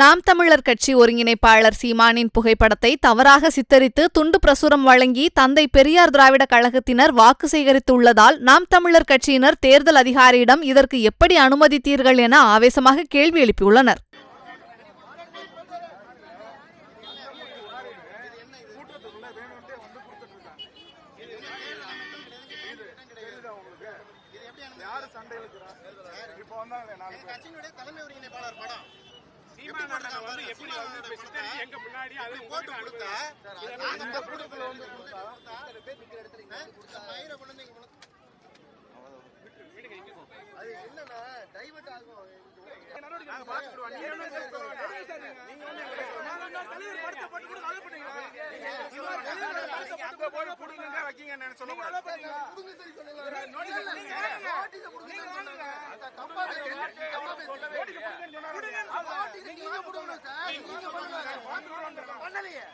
நாம் தமிழர் கட்சி ஒருங்கிணைப்பாளர் சீமானின் புகைப்படத்தை தவறாக சித்தரித்து துண்டு பிரசுரம் வழங்கி தந்தை பெரியார் திராவிட கழகத்தினர் வாக்கு சேகரித்துள்ளதால் நாம் தமிழர் கட்சியினர் தேர்தல் அதிகாரியிடம் இதற்கு எப்படி அனுமதித்தீர்கள் என ஆவேசமாக கேள்வி எழுப்பியுள்ளனர். யாரு சண்டை இழுக்கிறா இப்போ வந்தாங்களே நாலு கட்சியினுடைய தலைமை ஒருங்கிணைப்பாளர் படம். அண்ணனை வந்து எப்படி வந்து எங்க முன்னாடி அது போட்டு கொடுத்தா கூட்டத்துல வந்து கொடுத்தா கொண்டு அது என்னன்னா டைவர்ட் ஆகும் நீங்க கொடுக்கணும் சார். நீங்க பண்ணல. பண்ணலையே.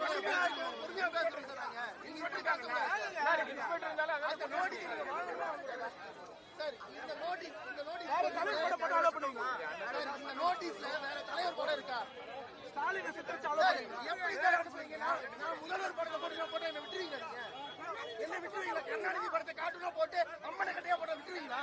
பொறுமையா பேசுறோம் சார் நாங்க. நீங்க நோட்டீஸ் சார், இந்த நோட்டீஸ் இந்த நோட்டீஸ் இந்த நோட்டீஸ்ல வேற தலைவர் படம் இருக்கா எப்படி சார் அனுப்புறீங்க? நான் முதல்வர் படத்தை போட்டு நான் என்ன என்னை நீங்க? என்னை விட்டுருவீங்களா? கருணாநிதி படத்தை கார்ட்டூனா போட்டு அம்மனை கட்டையா விட்டுருவீங்களா?